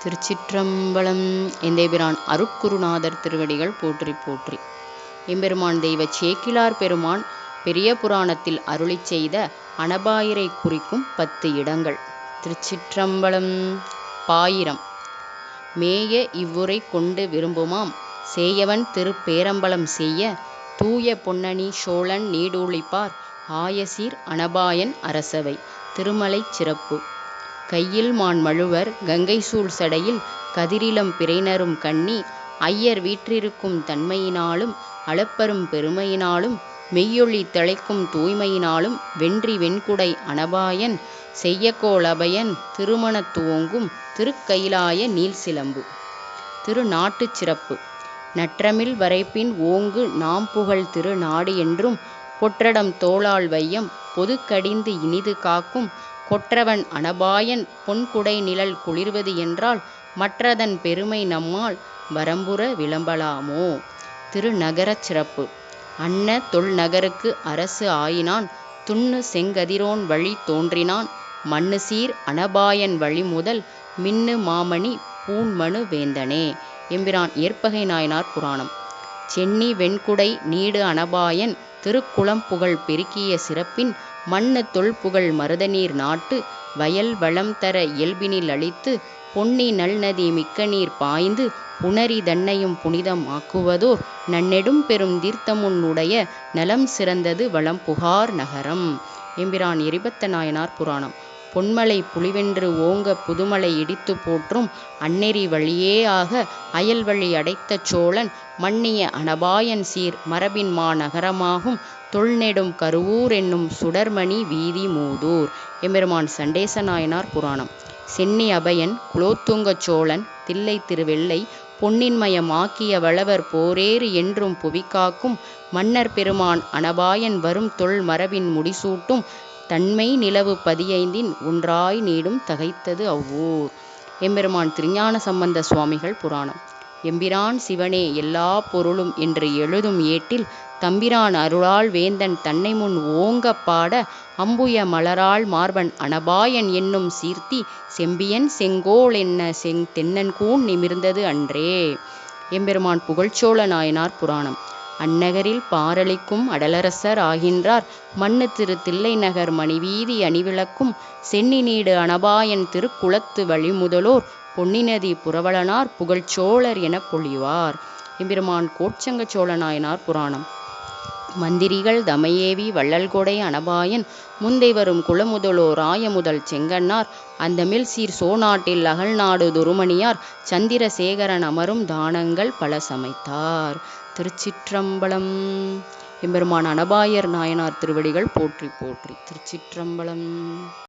திருச்சிற்றம்பலம் எந்தேபிரான் அருட்குருநாதர் திருவடிகள் போற்றி போற்றி. எம்பெருமான் தெய்வ சேக்கிலார் பெருமான் பெரிய புராணத்தில் அருளிச் செய்த அனபாயிரை குறிக்கும் பத்து இடங்கள். திருச்சிற்றம்பலம் பாயிரம். மேய இவ்வுரை கொண்டு விரும்புமாம். சேயவன் திருப்பேரம்பலம் செய்ய தூய பொன்னணி சோழன் நீடூழிப்பார் ஆயசீர் அனபாயன் அரசவை. திருமலைச் சிறப்பு. கையில் மான் மழுவர் கங்கை சூழ் சடையில் கதிரிலம் பிறைநரும் கண்ணி ஐயர் வீற்றிருக்கும் தன்மையினாலும் அளப்பரும் பெருமையினாலும் மெய்யொளி தழைக்கும் தூய்மையினாலும் வென்றி வெண்குடை அனபாயன் செய்யக்கோள் அபயன் திருமணத் துவங்கும் திருக்கயிலாய நீள்சிலம்பு. திருநாட்டுச் சிறப்பு. நற்றமிழ் வரைப்பின் ஓங்கு நாம் புகழ் திரு நாடு என்றும் பொற்றடம் தோளால் வையம் பொதுக்கடிந்து இனிது காக்கும் கொற்றவன் அனபாயன் பொன்குடை நிழல் குளிர்வது என்றால் மற்றதன் பெருமை நம்மால் வரம்புற விளம்பலாமோ? திருநகரச் சிறப்பு. அன்ன தொல்நகருக்கு அரசு ஆயினான் துண்ணு செங்கதிரோன் வழி தோன்றினான். மண்ணு சீர் அனபாயன் வழி முதல் மின்னு மாமணி பூண்மனு வேந்தனே. எம்பிரான் ஏற்பகை நாயனார் புராணம். சென்னி வெண்குடை நீடு அனபாயன் திருக்குளம் புகழ் பெருக்கிய சிறப்பின் மண்ணு தொல்புகழ் மருதநீர் நாட்டு வயல் வளம் தர இயல்பினில் அளித்து பொன்னி நல்நதி மிக்க நீர் பாய்ந்து புணரி தன்னையும் புனிதம் ஆக்குவதோர் நன்னெடும் பெரும் தீர்த்தமுன் உடைய நலம் சிறந்தது வளம் புகார் நகரம். எம்பிரான் எரிபத்த நாயனார் புராணம். பொன்மலை புலிவென்று ஓங்க புதுமலை இடித்து போற்றும் அந்நெறி வழியே ஆக அயல்வழி அடைத்த சோழன் மன்னிய அனபாயன் சீர் மரபின் மாநகரமாகும் தொல்நெடும் கருவூர் என்னும் சுடர்மணி வீதி மூதூர். எம்பெருமான் சண்டேச நாயனார் புராணம். சென்னி அபயன் குலோத்துங்கச் சோழன் தில்லை திருவெல்லை பொன்னின்மயம் ஆக்கிய வளவர் போரேறு என்றும் புவிக்காக்கும் மன்னர் பெருமான் அனபாயன் வரும் தொல் மரபின் முடிசூட்டும் தன்மை நிலவு பதியைந்தின் ஒன்றாய் நீடும் தகைத்தது அவ்வூர். எம்பெருமான் திருஞான சம்பந்த சுவாமிகள் புராணம். எம்பிரான் சிவனே எல்லா பொருளும் என்று எழுதும் ஏட்டில் தம்பிரான் அருளால் வேந்தன் தன்னை முன் ஓங்கப் பாட அம்புய மலரால் மார்பன் அனபாயன் என்னும் சீர்த்தி செம்பியன் செங்கோல் என்ன செங் தென்னன்கூன் நிமிர்ந்தது அன்றே. எம்பெருமான் புகழ்ச்சோழ நாயனார் புராணம். அந்நகரில் பாரளிக்கும் அடலரசர் ஆகின்றார். மண்ணு திரு தில்லை நகர் மணிவீதி அணிவிளக்கும் சென்னி நீடு அனபாயன் திருக்குளத்து வழிமுதலோர் பொன்னிநதி புரவலனார் புகழ்ச்சோழர் என பொழிவார் எம்பெருமான் கோட்சங்க சோழனாயனார் புராணம். மந்திரிகள் தமையேவி வள்ளல்கொடை அனபாயன் முந்தை வரும் குலமுதலோர் ராயமுதல் செங்கன்னார் அந்தமில் சீர் சோநாட்டில் அகழ்நாடு துருமணியார் சந்திரசேகரன் அமரும் தானங்கள் பல சமைத்தார். திருச்சிற்றம்பலம். எம்பெருமான் அனபாயர் நாயனார் திருவடிகள் போற்றி போற்றி திருச்சிற்றம்பலம்.